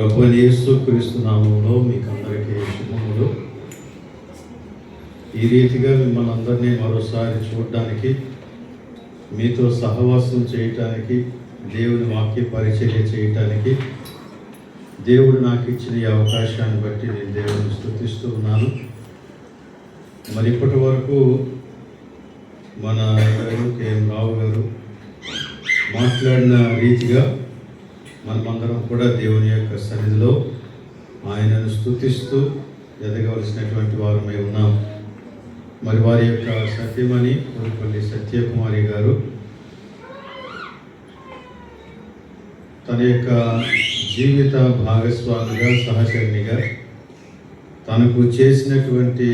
ప్రభు యేసు క్రీస్తు నామంలో మీకు అందరికీ శుభములు. ఈ రీతిగా మిమ్మల్ని అందరినీ మరోసారి చూడడానికి మీతో సహవాసం చేయటానికి దేవుని వాక్య పరిచర్య చేయటానికి దేవుడు నాకు ఇచ్చిన ఈ అవకాశాన్ని బట్టి నేను దేవుని స్థుతిస్తూ ఉన్నాను. మరి ఇప్పటి వరకు మన గారు కేఎం రావు గారు మాట్లాడిన రీతిగా మనమందరం కూడా దేవుని యొక్క సన్నిధిలో ఆయనను స్థుతిస్తూ ఎదగవలసినటువంటి వారమై ఉన్నాం. మరి వారి యొక్క సత్యమణి కోరిపల్లి సత్యకుమారి గారు. తన యొక్క జీవిత భాగస్వామిగా సహచరునిగా తనకు చేసినటువంటి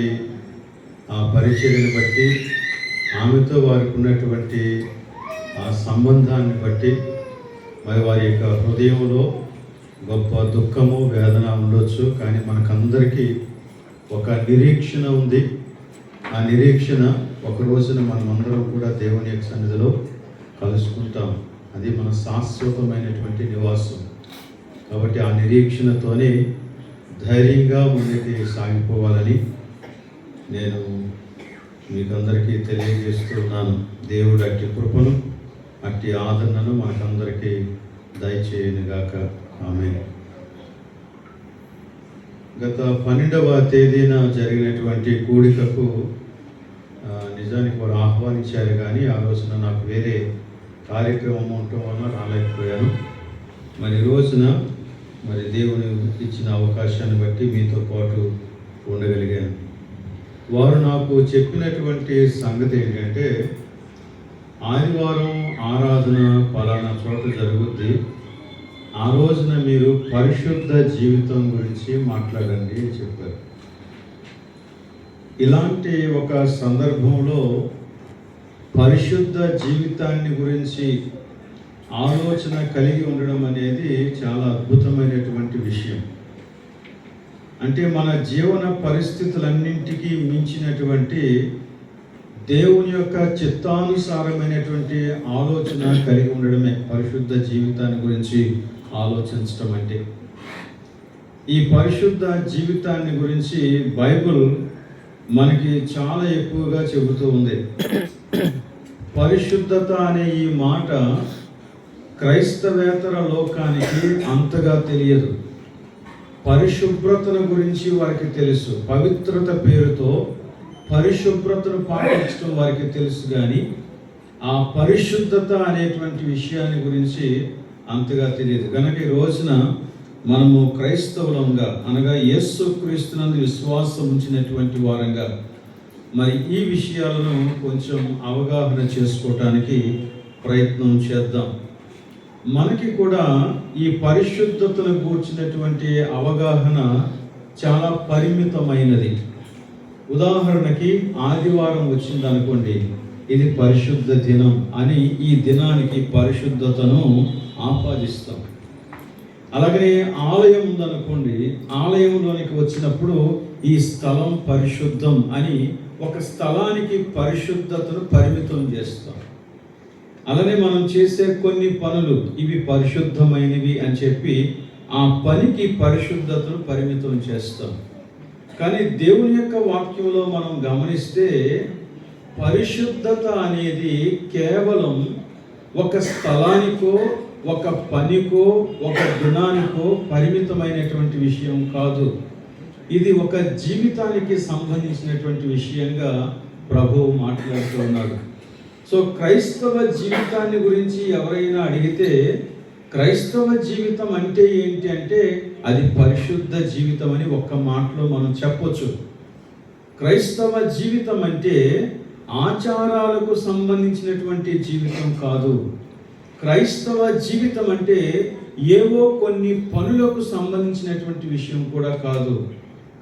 ఆ పరిచర్యను బట్టి ఆమెతో వారికి ఉన్నటువంటి ఆ సంబంధాన్ని బట్టి మరి వారి యొక్క హృదయంలో గొప్ప దుఃఖము వేదన ఉండొచ్చు కానీ మనకందరికీ ఒక నిరీక్షణ ఉంది. ఆ నిరీక్షణ ఒక రోజున మనమందరం కూడా దేవుని యొక్క సన్నిధిలో కలుసుకుంటాం. అది మన శాశ్వతమైనటువంటి నివాసం. కాబట్టి ఆ నిరీక్షణతోనే ధైర్యంగా ముందుకి సాగిపోవాలని నేను మీకు అందరికీ తెలియజేస్తున్నాను దేవుడు అట్టి కృపను అట్టి ఆదరణను మనకందరికీ దయచేయనుగాక. ఆమె గత పన్నెండవ తేదీన జరిగినటువంటి కూడికకు నిజానికి వారు ఆహ్వానించారు కానీ ఆ రోజున నాకు వేరే కార్యక్రమం ఉండటం వల్ల రాలేకపోయాను. మరి రోజున మరి దేవుని ఇచ్చిన అవకాశాన్ని బట్టి మీతో పాటు ఉండగలిగాను. వారు నాకు చెప్పినటువంటి సంగతి ఏంటంటే ఆదివారం ఆరాధన పలానా చోట జరుగుద్ది. ఆ రోజున మీరు పరిశుద్ధ జీవితం గురించి మాట్లాడండి అని చెప్పారు. ఇలాంటి ఒక సందర్భంలో పరిశుద్ధ జీవితాన్ని గురించి ఆలోచన కలిగి ఉండడం అనేది చాలా అద్భుతమైనటువంటి విషయం. అంటే మన జీవన పరిస్థితులన్నింటికీ మించినటువంటి దేవుని యొక్క చిత్తానుసారమైనటువంటి ఆలోచన కలిగి ఉండడమే పరిశుద్ధ జీవితాన్ని గురించి ఆలోచించడం అంటే. ఈ పరిశుద్ధ జీవితాన్ని గురించి బైబిల్ మనకి చాలా ఎక్కువగా చెబుతూ ఉంది. పరిశుద్ధత అనే ఈ మాట క్రైస్తవేతర లోకానికి అంతగా తెలియదు. పరిశుభ్రతను గురించి వారికి తెలుసు. పవిత్రత పేరుతో పరిశుభ్రతను పాటించడం వారికి తెలుసు కానీ ఆ పరిశుద్ధత అనేటువంటి విషయాన్ని గురించి అంతగా తెలియదు. కనుక ఈ రోజున మనము క్రైస్తవులంగా అనగా యేసు క్రీస్తునందు విశ్వాసం ఉంచినటువంటి వారంగా మరి ఈ విషయాలను కొంచెం అవగాహన చేసుకోవటానికి ప్రయత్నం చేద్దాం. మనకి కూడా ఈ పరిశుద్ధతను కూర్చినటువంటి అవగాహన చాలా పరిమితమైనది. ఉదాహరణకి ఆదివారం వచ్చింది అనుకోండి ఇది పరిశుద్ధ దినం అని ఈ దినానికి పరిశుద్ధతను ఆపాదిస్తాం. అలాగనే ఆలయం ఉందనుకోండి ఆలయంలోనికి వచ్చినప్పుడు ఈ స్థలం పరిశుద్ధం అని ఒక స్థలానికి పరిశుద్ధతను పరిమితం చేస్తాం. అలానే మనం చేసే కొన్ని పనులు ఇవి పరిశుద్ధమైనవి అని చెప్పి ఆ పనికి పరిశుద్ధతను పరిమితం చేస్తాం. కానీ దేవుని యొక్క వాక్యంలో మనం గమనిస్తే పరిశుద్ధత అనేది కేవలం ఒక స్థలానికో ఒక పనికో ఒక గుణానికో పరిమితమైనటువంటి విషయం కాదు. ఇది ఒక జీవితానికి సంబంధించినటువంటి విషయంగా ప్రభువు మాట్లాడుతున్నాడు సో క్రైస్తవ జీవితాన్ని గురించి ఎవరైనా అడిగితే క్రైస్తవ జీవితం అంటే ఏంటి అంటే అది పరిశుద్ధ జీవితం అని ఒక్క మాటలో మనం చెప్పొచ్చు. క్రైస్తవ జీవితం అంటే ఆచారాలకు సంబంధించినటువంటి జీవితం కాదు. క్రైస్తవ జీవితం అంటే ఏవో కొన్ని పనులకు సంబంధించినటువంటి విషయం కూడా కాదు.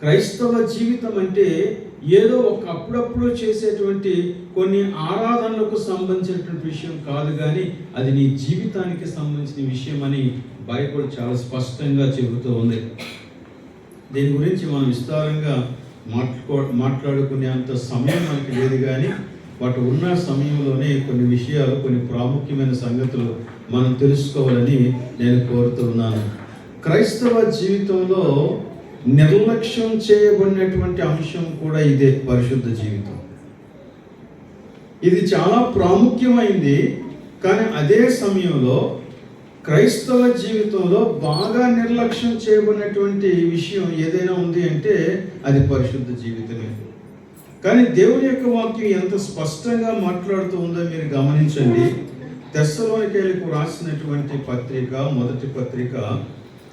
క్రైస్తవ జీవితం అంటే ఏదో ఒక అప్పుడప్పుడు చేసేటువంటి కొన్ని ఆరాధనలకు సంబంధించినటువంటి విషయం కాదు కానీ అది నీ జీవితానికి సంబంధించిన విషయం అని బైబుల్ చాలా స్పష్టంగా చెబుతూ ఉంది. దీని గురించి మనం విస్తారంగా మాట్లాడుకో మాట్లాడుకునే అంత సమయం మనకి లేదు కానీ వాటి ఉన్న సమయంలోనే కొన్ని విషయాలు కొన్ని ప్రాముఖ్యమైన సంగతులు మనం తెలుసుకోవాలని నేను కోరుతున్నాను. క్రైస్తవ జీవితంలో నిర్లక్ష్యం చేయబడినటువంటి అంశం కూడా ఇదే పరిశుద్ధ జీవితం. ఇది చాలా ప్రాముఖ్యమైంది కానీ అదే సమయంలో క్రైస్తవ జీవితంలో బాగా నిర్లక్ష్యం చేయబడినటువంటి విషయం ఏదైనా ఉంది అంటే అది పరిశుద్ధ జీవితమే. కానీ దేవుని యొక్క వాక్యం ఎంత స్పష్టంగా మాట్లాడుతూ ఉందో మీరు గమనించండి. తెస్సలోనికేలకు రాసినటువంటి పత్రిక మొదటి పత్రిక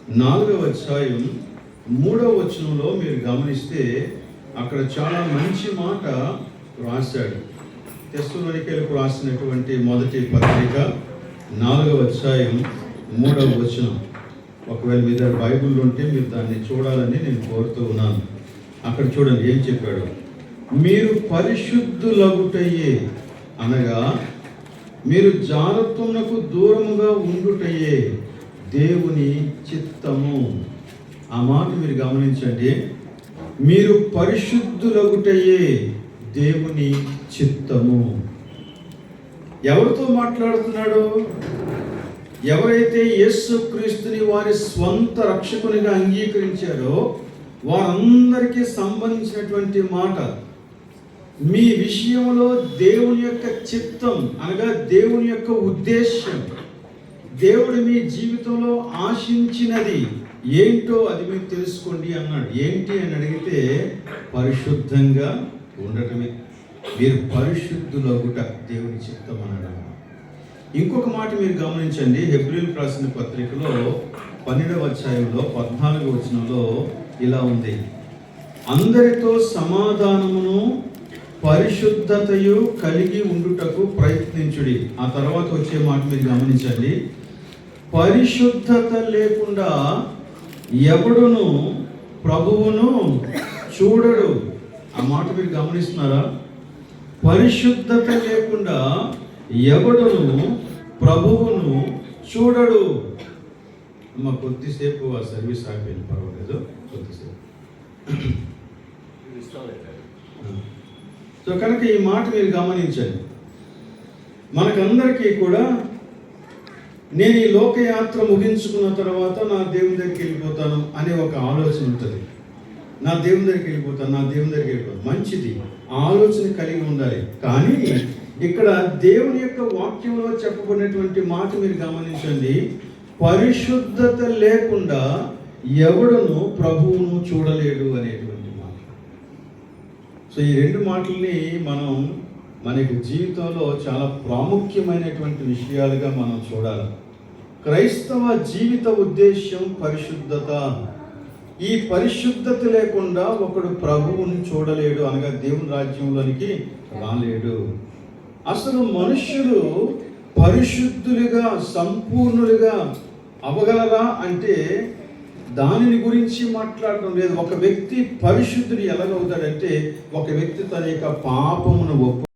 నాలుగవ అధ్యాయం మూడవ వచనంలో మీరు గమనిస్తే అక్కడ చాలా మంచి మాట రాశాడు. తెస్సలోనికేలకు రాసినటువంటి మొదటి పత్రిక నాలుగవ అధ్యాయం మూడవ వచనం. ఒకవేళ మీ దగ్గర బైబిల్ ఉంటే మీరు దాన్ని చూడాలని నేను కోరుతూ ఉన్నాను. అక్కడ చూడండి ఏం చెప్పాడు? మీరు పరిశుద్ధులగుటయ్యే అనగా మీరు జారత్వమునకు దూరముగా ఉండుటయే దేవుని చిత్తము. ఆ మాట మీరు గమనించండి. మీరు పరిశుద్ధులగుటయే దేవుని చిత్తము. ఎవరితో మాట్లాడుతున్నాడు? ఎవరైతే యేసు క్రీస్తుని వారి స్వంత రక్షకునిగా అంగీకరించారో వారందరికీ సంబంధించినటువంటి మాట. మీ విషయంలో దేవుని యొక్క చిత్తం అనగా దేవుని యొక్క ఉద్దేశ్యం దేవుడు మీ జీవితంలో ఆశించినది. ఏంటో అది మీరు తెలుసుకోండి అన్నాడు. ఏంటి అని అడిగితే పరిశుద్ధంగా ఉండటమే. మీరు పరిశుద్ధులగుట దేవుని చిత్తం అనడం ఇంకొక మాట మీరు గమనించండి. హెబ్రిల్ రాసిన పత్రికలో పన్నెండవ అధ్యాయంలో పద్నాలుగు వచనంలో ఇలా ఉంది. అందరితో సమాధానమును పరిశుద్ధతయు కలిగి ఉండుటకు ప్రయత్నించుడి. ఆ తర్వాత వచ్చే మాట మీరు గమనించండి. పరిశుద్ధత లేకుండా ఎవడును ప్రభువును చూడడు. ఆ మాట మీరు గమనిస్తున్నారా? పరిశుద్ధత లేకుండా ఎవడును ప్రభువును చూడడు. అమ్మ కొద్దిసేపు ఆ సర్వీస్ ఆగిపోయింది. పర్వాలేదు. కొద్దిసేపు. సో కనుక ఈ మాట మీరు గమనించండి. మనకందరికీ కూడా నేను ఈ లోకయాత్ర ముగించుకున్న తర్వాత నా దేవుని దగ్గరికి వెళ్ళిపోతాను అనే ఒక ఆలోచన ఉంటుంది. నా దేవుని దగ్గరికి వెళ్ళిపోతాను నా దేవుని దగ్గరికి వెళ్ళిపోతాను. మంచిది. ఆలోచన కలిగి ఉండాలి. కానీ ఇక్కడ దేవుని యొక్క వాక్యంలో చెప్పబడినటువంటి మాట మీరు గమనించండి. పరిశుద్ధత లేకుండా ఎవడును ప్రభువును చూడలేడు అనేటువంటి మాట. సో ఈ రెండు మాటల్ని మనం మనకి జీవితంలో చాలా ప్రాముఖ్యమైనటువంటి విషయాలుగా మనం చూడాలి. క్రైస్తవ జీవిత ఉద్దేశ్యం పరిశుద్ధత. ఈ పరిశుద్ధత లేకుండా ఒకడు ప్రభువుని చూడలేడు అనగా దేవుని రాజ్యంలోనికి రాలేడు. అసలు మనుష్యులు పరిశుద్ధులుగా సంపూర్ణులుగా అవగలరా అంటే దానిని గురించి మాట్లాడడం లేదు. ఒక వ్యక్తి పరిశుద్ధుడు ఎలాగవుతాడంటే ఒక వ్యక్తి తన యొక్క పాపమును ఒప్పు